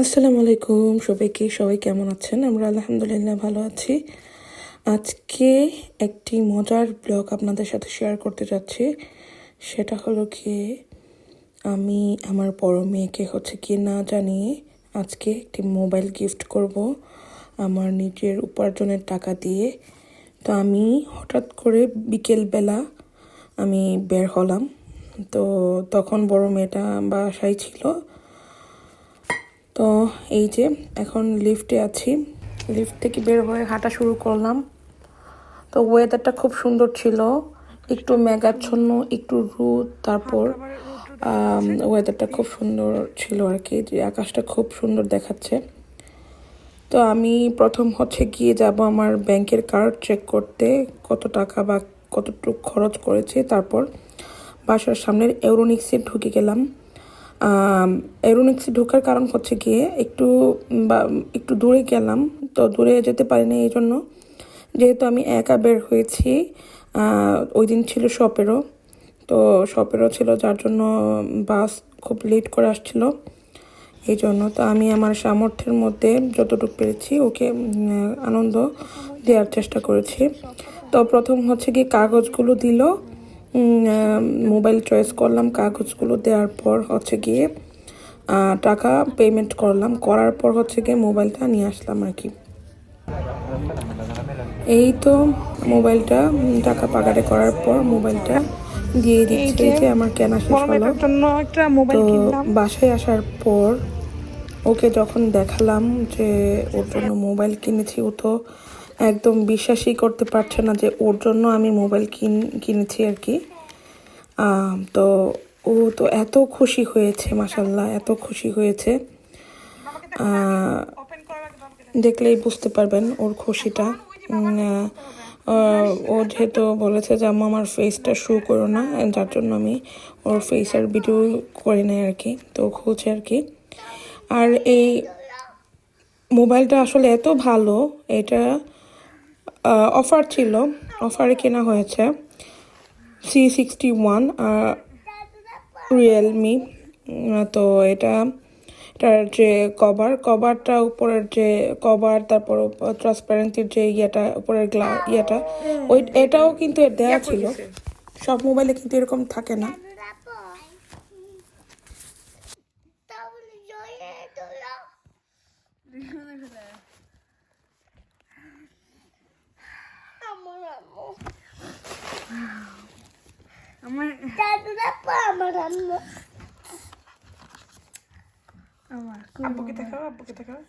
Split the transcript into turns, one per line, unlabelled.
আসসালামু আলাইকুম, সবাইকে, সবাই কেমন আছেন? আমরা আলহামদুলিল্লাহ ভালো আছি। আজকে একটি মজার ব্লগ আপনাদের সাথে শেয়ার করতে যাচ্ছি। সেটা হলো কি আমি আমার বড় মেয়েকে হচ্ছে কি না জানিয়ে আজকে একটি মোবাইল গিফট করব আমার নিজের উপার্জনের টাকা দিয়ে। তো আমি হঠাৎ করে বিকেলবেলা আমি বের হলাম। তো তখন বড় মেয়েটা বাসায় ছিল। তো এই যে এখন লিফটে আছি। লিফট থেকে বের হয়ে হাঁটা শুরু করলাম। তো ওয়েদারটা খুব সুন্দর ছিল। একটু মেঘাচ্ছন্ন, একটু রোদ, তারপর ওয়েদারটা খুব সুন্দর ছিল আর কি। যে আকাশটা খুব সুন্দর দেখাচ্ছে। তো আমি প্রথম হচ্ছে গিয়ে যাব আমার ব্যাংকের কার্ড চেক করতে, কত টাকা বা কতটুকু খরচ করেছে। তারপর বাসার সামনের ইউরোনিক্সে ঢুকে গেলাম। এরোনিক্সে ঢোকার কারণ হচ্ছে গিয়ে একটু বা, একটু দূরে গেলাম, তো দূরে যেতে পারিনি এই জন্য যেহেতু আমি একা বের হয়েছি ওই দিন ছিল শপেরও তো শপেরও ছিল যার জন্য বাস খুব লেট করে আসছিল। এই জন্য তো আমি আমার সামর্থ্যের মধ্যে যতটুকু পেরেছি ওকে আনন্দ দেওয়ার চেষ্টা করেছি। তো প্রথম হচ্ছে গিয়ে কাগজগুলো দিল মোবাইল চয়েস করলাম কাগজগুলো দেওয়ার পর হচ্ছে গিয়ে টাকা পেমেন্ট করলাম। করার পর হচ্ছে গিয়ে মোবাইলটা নিয়ে আসলাম আর কি। এই তো মোবাইলটা টাকা পাগারে করার পর মোবাইলটা দিয়ে দিচ্ছে। যে আমার কেনা শেষ হলো। তো বাসায় আসার পর ওকে যখন দেখালাম যে ওর জন্য মোবাইল কিনেছি ও তো একদম বিশ্বাসই করতে পারছে না যে ওর জন্য আমি মোবাইল কিন, কিনেছি আর কি। তো ও তো এত খুশি হয়েছে মাসাল্লাহ এত খুশি হয়েছে। দেখলেই বুঝতে পারবেন ওর খুশিটা। ও যেহেতু বলেছে যে আম্মা আমার ফেসটা শো করো না, যার জন্য আমি ওর ফেসের ভিডিও করি নাই আর কি, তো খুঁজছে আর কি। আর এই মোবাইলটা আসলে এত ভালো, এটা অফার ছিল। অফারে কেনা হয়েছে। সি সিক্সটি ওয়ান রিয়েলমি তো এটা, এটার যে কভার কভারটা উপরের যে কভার তারপর ট্রান্সপারেন্সির যে ইয়েটা, উপরের গ্লা, ইয়েটা, ওই, এটাও কিন্তু দেওয়া ছিল। সব মোবাইলে কিন্তু এরকম থাকে না।
আমার
আমার আম্মু
আমার
আব্বুকে দেখাও আব্বুকে দেখাও